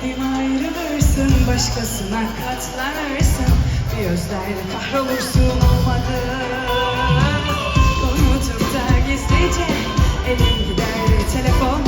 Kalbim ayrılırsın başkasına katlanırsın. Bir özlerle kahrolursun olmadı. Unutup da gizlice elin gider telefon